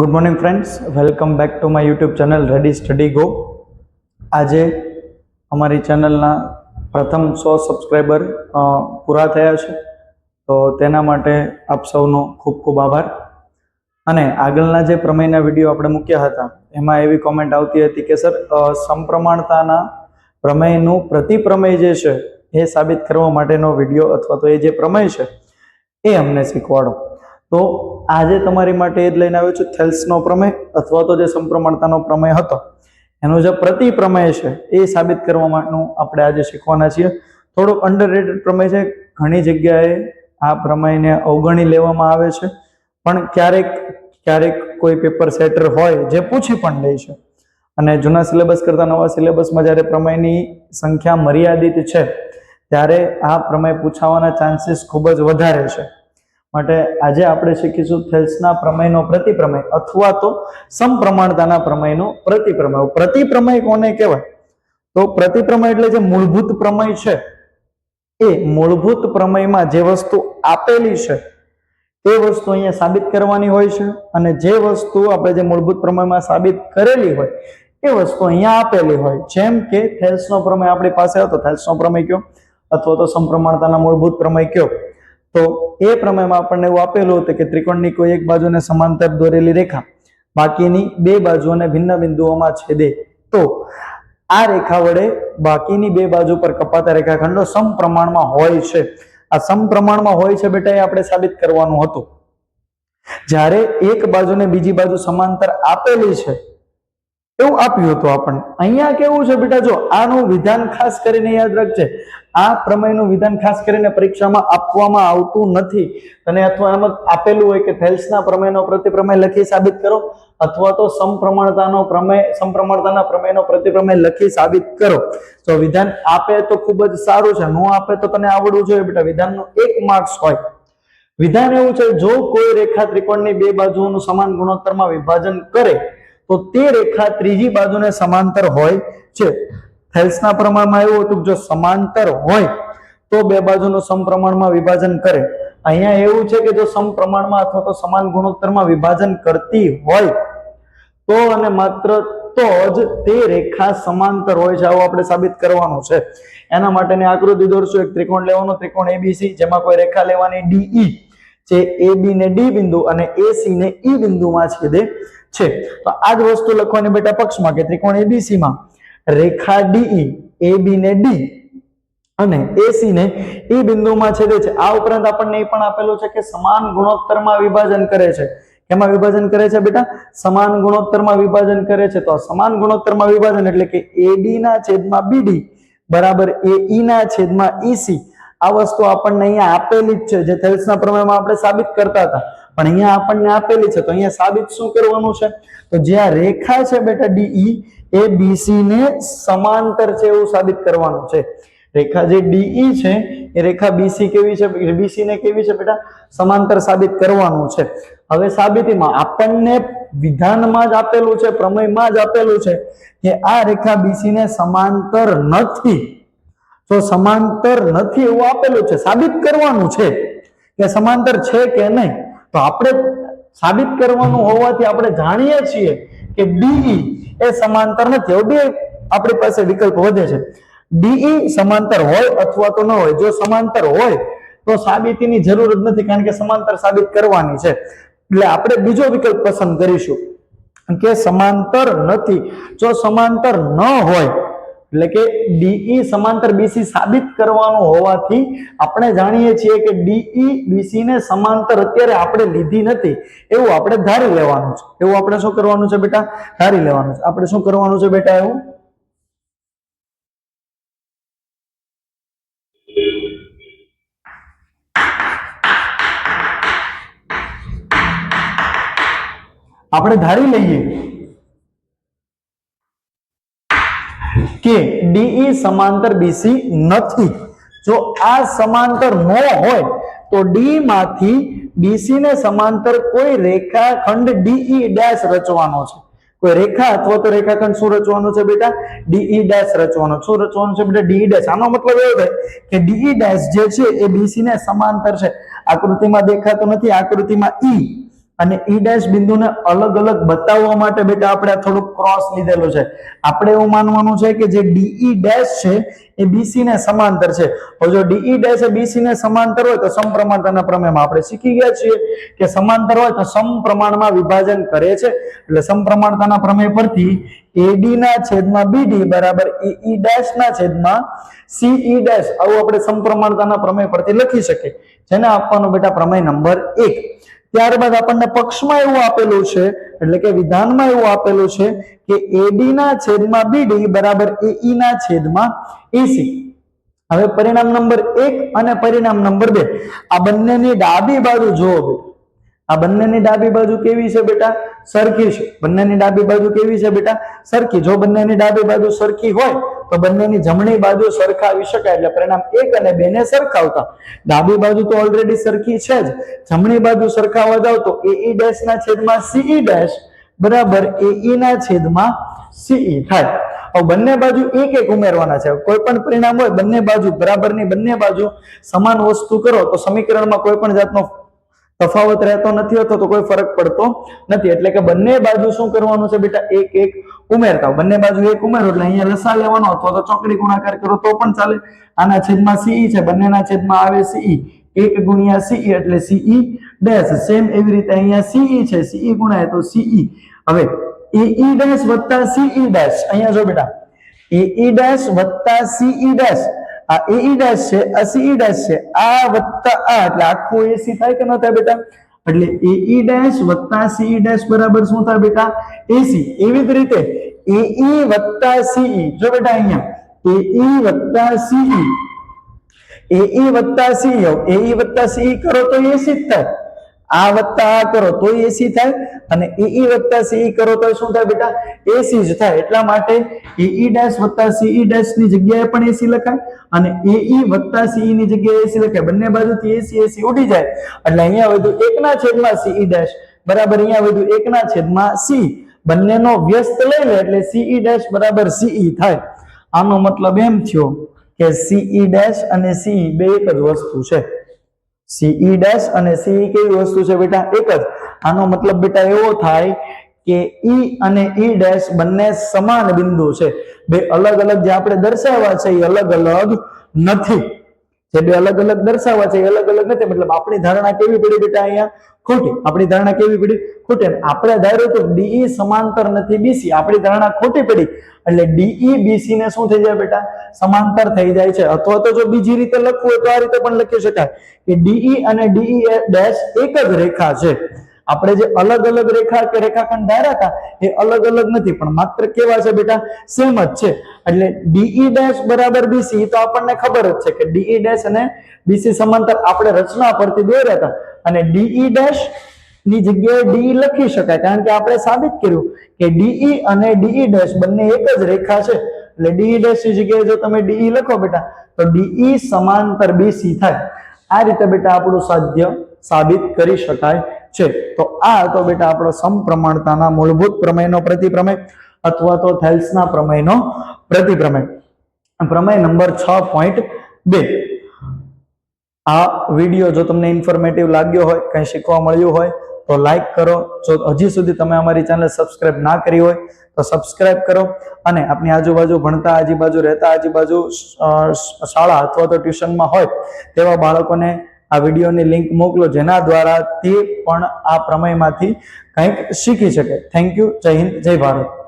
Good morning friends welcome back to my YouTube channel ready study go આજે અમારી ચેનલના પ્રથમ સો સબસ્ક્રાઈબર પૂરા થયા છે. તો તેના માટે આપ સૌનો ખૂબ ખૂબ આભાર. અને આગળના જે પ્રમેયના વીડિયો આપણે મૂક્યા હતા, એમાં એવી કોમેન્ટ આવતી હતી કે, સર સમપ્રમાણતાના પ્રમેયનું પ્રતિપ્રમેય જે છે, એ સાબિત કરવા માટેનો વીડિયો અથવા તો એ જે પ્રમેય છે, એ અમને શીખવાડો. તો આજે તમારી માટે એ જ લઈને આવ્યો છું થેલ્સનો પ્રમેય અથવા તો જે સંપ્રમણતાનો પ્રમેય હતો. એનો જે પ્રતિ પ્રમેય છે એ સાબિત કરવા માટેનું આપણે આજે શીખવાના છીએ. થોડોક અંડર પ્રમેય છે. ઘણી જગ્યાએ આ પ્રમેયને અવગણી લેવામાં આવે છે. પણ ક્યારેક ક્યારેક કોઈ પેપર સેટર હોય જે પૂછી પણ લે છે. અને જૂના સિલેબસ કરતાં નવા સિલેબસમાં જ્યારે પ્રમેયની સંખ્યા મર્યાદિત છે, ત્યારે આ પ્રમેય પૂછાવાના ચાન્સીસ ખૂબ જ વધારે છે. માટે આજે આપણે શીખીશું થેલ્સના પ્રમેયનો પ્રતિપ્રમેય અથવા તો સમપ્રમાણતાના પ્રમેયનો પ્રતિપ્રમેય. પ્રતિપ્રમેય કોને કહેવાય? તો પ્રતિપ્રમેય એટલે જે મૂળભૂત પ્રમેય છે, એ મૂળભૂત પ્રમેયમાં જે વસ્તુ આપેલી છે, તે વસ્તુ અહીંયા સાબિત કરવાની હોય છે અને જે વસ્તુ આપણે જે મૂળભૂત પ્રમેયમાં સાબિત કરેલી હોય, એ વસ્તુ અહીંયા આપેલી હોય. જેમ કે થેલ્સનો પ્રમેય આપણી પાસે હતો. થેલ્સનો પ્રમેય કયો? અથવા તો સમપ્રમાણતાના મૂળભૂત પ્રમેય કયો? તો એ પ્રમેયમાં આપણને એવું આપેલું હતું કે ત્રિકોણની કોઈ એક બાજુને સમાંતર દોરેલી રેખા, બાકીની બે બાજુઓને ભિન્ન બિંદુઓમાં છેદે. તો આ રેખા વડે બાકીની બે બાજુ પર કપાતા રેખાખંડો સમપ્રમાણમાં હોય છે. આ સમપ્રમાણમાં હોય છે બેટા એ આપણે સાબિત કરવાનું હતું. જ્યારે એક બાજુને બીજી બાજુ સમાંતર આપેલી છે, એવું આપ્યું હતું આપણને. અહીંયા કેવું છે બેટા જો આનું વિધાન ખાસ કરીને યાદ રાખજે. આ પ્રમેયનું વિધાન ખાસ કરીને પરીક્ષામાં આપવામાં આવતું નથી. અને અથવા એમ આપેલું હોય કે થેલ્સના પ્રમેયનો પ્રતિપ્રમેય લખી સાબિત કરો, અથવા તો સમપ્રમાણતાનો પ્રમેય, સમપ્રમાણતાના પ્રમેયનો પ્રતિપ્રમેય લખી સાબિત કરો. તો વિધાન આપે તો ખૂબ જ સારું છે, ન આપે તો તને આવડવું જોઈએ બેટા, વિધાનનો એક માર્ક્સ હોય. વિધાન એવું છે, જો કોઈ રેખા ત્રિકોણની બે બાજુઓનું સમાન ગુણોત્તરમાં વિભાજન કરે, તો તે રેખા ત્રીજી બાજુને સમાંતર હોય છે. થેલ્સના પ્રમાણમાં એવું હતું જો સમાંતર હોય તો બે બાજુનું સમપ્રમાણમાં વિભાજન કરે. અહીંયા એવું છે કે જો સમપ્રમાણમાં અથવા તો સમાન ગુણોત્તરમાં વિભાજન કરતી હોય તો અને માત્ર તો જ તે રેખા સમાંતર હોય છે, આવું આપણે સાબિત કરવાનું છે. એના માટેની આકૃતિ દોરશું. એક ત્રિકોણ લેવાનો, ત્રિકોણ એબીસી જેમાં કોઈ રેખા લેવાની ડીઈ જે એ બી ને ડી બિંદુ અને એસી ને ઈ બિંદુમાં છેદે છે. તો આ જ વસ્તુ લખવાની બેટા પક્ષમાં કે ત્રિકોણ એબીસી માં. રેખા ડીઈ એ બી ને ડી અને એસી ને ઈ બિંદુમાં છેદે છે. આ ઉપરાંત આપણને એ પણ આપેલું છે કે સમાન ગુણોત્તરમાં વિભાજન કરે છે. કેમાં વિભાજન કરે છે બેટા? સમાન ગુણોત્તરમાં વિભાજન કરે છે. તો સમાન ગુણોત્તરમાં વિભાજન એટલે કે એડી ના છેદમાં બીડી બરાબર એ ઈ ના છેદમાં ઈસી આ વસ્તુ આપણને અહીંયા આપેલી જ છે, જે થેલ્સના પ્રમેયમાં આપણે સાબિત કરતા હતા. પણ અહીંયા આપણને આપેલી છે. તો અહીંયા સાબિત શું કરવાનું છે? તો જ્યાં રેખા છે બેટા ડીઈ એ બીસી ને સમાંતર છે એવું સાબિત કરવાનું છે. રેખા જે ડીઈ છે, એ રેખા બીસી કેવી છે? બીસી ને કેવી છે બેટા? સમાંતર સાબિત કરવાનું છે. હવે સાબિતીમાં આપણને વિધાનમાં જ આપેલું છે, પ્રમેયમાં જ આપેલું છે કે આ રેખા બીસી ને સમાંતર નથી. જો સમાંતર નથી એવું આપેલું છે, સાબિત કરવાનું છે કે સમાંતર છે કે નહીં? તો આપણે સાબિત કરવાનું હોવાથી આપણે જાણીએ છીએ કે ડીઈ એ સમાંતર નથી. હવે બે આપણી પાસે વિકલ્પ વધે છે. ડીઈ સમાંતર હોય અથવા તો ન હોય. જો સમાંતર હોય, તો સાબિતીની જરૂર જ નથી કારણ કે સમાંતર સાબિત કરવાની છે. એટલે આપણે બીજો વિકલ્પ પસંદ કરીશું કે સમાંતર નથી. જો સમાંતર ન હોય એટલે કે ડીઈ સમાંતર બીસી સાબિત કરવાનું હોવાથી આપણે જાણીએ છીએ કે ડીઈ બીસી ને સમાંતર અત્યારે આપણે લીધી નથી. એવું આપણે ધારી લેવાનું છે. એવું આપણે શું કરવાનું છે બેટા? ધારી લેવાનું છે. આપણે શું કરવાનું છે બેટા એવું? આપણે ધારી લઈએ. કે ડીઈ સમાંતર બીસી નથી. જો આ સમાંતર ન હોય, તો ડી માંથી બીસી ને સમાંતર કોઈ રેખાખંડ ડીઈ ડેશ રચવાનો છે. કોઈ રેખા અથવા તો રેખાખંડ શું રચવાનું છે બેટા? ડીઈ ડેશ રચવાનું. શું રચવાનું છે બેટા? ડીઈ ડેશ આનો મતલબ એવો થાય કે ડીઈ ડેશ જે છે એ બીસી ને સમાંતર છે. આકૃતિમાં દેખાતો નથી, આકૃતિમાં ઈ અને ઈ ડેશ બિંદુને અલગ અલગ બતાવવા માટે બેટા આપણે થોડુંક ક્રોસ લીધેલું છે. આપણે એવું માનવાનું છે કે જે ડીઈ ડેશ છે, એ બીસી ને સમાંતર છે. જો ડીઈ ડેશ એ બીસી ને સમાંતર હોય તો સમપ્રમાણતાના પ્રમેયમાં આપણે શીખી ગયા છીએ કે સમાંતર હોય તો સમપ્રમાણમાં વિભાજન કરે છે. એટલે સમપ્રમાણતાના પ્રમેય પરથી એડી ના છેદમાં બીડી બરાબર ઈ ડેશ ના છેદમાં સીઈ ડેશ આવું આપણે સમપ્રમાણતાના પ્રમેય પરથી લખી શકીએ. જેને આપવાનો બેટા પ્રમેય નંબર એક. ત્યારબાદ આપણને પક્ષમાં એવું આપેલું છે, એટલે કે વિધાનમાં એવું આપેલું છે કે એડી ના છેદમાં બીડી બરાબર એઈ ના છેદમાં એસી હવે પરિણામ નંબર એક અને પરિણામ નંબર બે. આ બંનેની ડાબી બાજુ જોવો આ બંનેની ડાબી બાજુ કેવી છે બેટા? સરખી છે. બંનેની ડાબી બાજુ કેવી છે બેટા? સરખી. જો બંનેની ડાબી બાજુ સરખી હોય, તો બંનેની જમણી બાજુ સરખાવી શકાય. એટલે પરિણામ એક અને બે ને સરખાવતા. ડાબી બાજુ તો ઓલરેડી સરખી છે જ. જમણી બાજુ સરખાવવા જાવ તો એઈ ડેશ ના છેદમાં સીઈ ડેશ બરાબર એઈ ના છેદમાં સીઈ થાય. હવે બંને બાજુ એક એક ઉમેરવાના છે. કોઈ પણ પરિણામ હોય, બંને બાજુ બરાબરની બંને બાજુ સમાન વસ્તુ કરો, તો સમીકરણમાં કોઈ પણ જાતનો તફાવત રહેતો નથી હોતો તો કોઈ ફરક પડતો નથી. એટલે કે બંને બાજુ શું કરવાનું છે બેટા? એક એક ઉમેરતા બંને બાજુ એક ઉમેરો, એટલે અહીંયા લસા લેવાનો અથવા તો ચોકડી ગુણાકાર કરો તો પણ ચાલે. આના છેદમાં સીઈ છે. બંનેના છેદમાં આવે સીઈ એક ગુણ્યા સીઈ એટલે સીઈ ડેશ. સેમ એવી રીતે અહીંયા સીઈ છે. સીઈ ગુણાય તો સીઈ હવે એઈ ડેશ વત્તા સીઈ ડેશ. અહીંયા જો બેટા એઈ ડેશ વત્તા સીઈ ડેશ. આ ઈ ડેશ છે, આ સી ડેશ છે, આ વત્તા આ, એટલે આખું એસી થાય કે ન થાય બેટા? એટલે એઈ ડેશ વત્તા સી ડેશ બરાબર શું થાય બેટા? એસી એવી જ રીતે એઈ વત્તા સીઈ જો બેટા અહીંયા એઈ વત્તા સીઈ એઈ વત્તા સીઈ એઈ વત્તા સીઈ કરો તો એસી જ થાય. આ વત્તા આ કરો, તો એસી થાય અને ઈ વત્તા સીઈ કરો તો શું થાય બેટા? એસી જ થાય. એટલા માટે એઈ ડેશ વત્તા સીઈ ડેશની જગ્યાએ પણ એસી લખાય અને એઈ વત્તા સીઈ ની જગ્યાએ એસી લખાય. બંને બાજુથી એસી એસી ઉડી જાય. એટલે અહીંયા વધુ એકના છેદમાં સીઈ ડેશ બરાબર, અહીંયા વધુ એકના છેદમાં સી બંનેનો વ્યસ્ત લઈ લે એટલે સીઈ ડેશ બરાબર સીઈ થાય. આનો મતલબ એમ થયો કે સીઈ ડેશ અને સી બે એક જ વસ્તુ છે. સીઈ ડેશ અને સીઈ કેવી વસ્તુ છે બેટા? એક જ. આનો મતલબ બેટા એવો થાય કે ઈ અને ઈ ડેશ બંને સમાન બિંદુ છે. બે અલગ અલગ જે આપણે દર્શાવ્યા છે, એ અલગ અલગ નથી. જે બે અલગ અલગ દર્શાવવા છે એ અલગ અલગ નથી. મતલબ આપણી ધારણા કેવી પડી બેટા અહીંયા? ખોટી. આપણી ધારણા કેવી પડી? ખોટી. આપણે ધાર્યું તો ડીઈ સમાંતર નથી બીસી આપણી ધારણા ખોટી પડી. એટલે ડીઈ બીસી ને શું થઈ જાય બેટા? સમાંતર થઈ જાય છે. અથવા તો જો બીજી રીતે લખવું હોય તો આ રીતે પણ લખી શકાય કે ડીઈ અને ડીઈ ડેશ એક જ રેખા છે. આપણે જે અલગ અલગ રેખા કે રેખાખંડ ધાર્યા હતા, એ અલગ અલગ નથી, પણ માત્ર કેવા છે બેટા? સેમ જ છે. એટલે ડીઈ ડેશ બરાબર બીસી તો આપણને ખબર જ છે કે ડીઈ ડેશ અને બીસી સમાંતર આપણે રચના પરથી દોર્યા હતા. અને ડીઈ ડેશની જગ્યાએ ડી લખી શકાય, કારણ કે આપણે સાબિત કર્યું કે ડીઈ અને ડીઈ ડેશ બંને એક જ રેખા છે. એટલે ડીઈ ડેશની જગ્યાએ જો તમે ડીઈ લખો બેટા, તો ડીઈ સમાંતર બીસી થાય. આ રીતે બેટા આપણું સાધ્ય સાબિત કરી શકાય છે. તો આ હતો બેટા આપણો સમપ્રમાણતાના મૂળભૂત પ્રમેયનો પ્રતિપ્રમેય અથવા તો થેલ્સના પ્રમેયનો પ્રતિપ્રમેય. પ્રમેય નંબર છ પોઈન્ટ બે. આ વીડિયો જો તમને ઇન્ફોર્મેટિવ લાગ્યો હોય, કંઈ શીખવા મળ્યું હોય, તો લાઈક કરો. જો હજી સુધી તમે અમારી ચેનલ સબસ્ક્રાઇબ ના કરી હોય, તો સબસ્ક્રાઇબ કરો. અને આપની આજુબાજુ ભણતા આજુબાજુ રહેતા આજુબાજુ શાળા અથવા તો ટ્યુશનમાં હોય, તેવા બાળકોને આ વિડીયોની લિંક મોકલો જેના દ્વારા તે પણ આ પ્રમેયમાંથી કંઈક શીખી શકે. થેન્ક યુ જય હિન્દ, જય ભારત.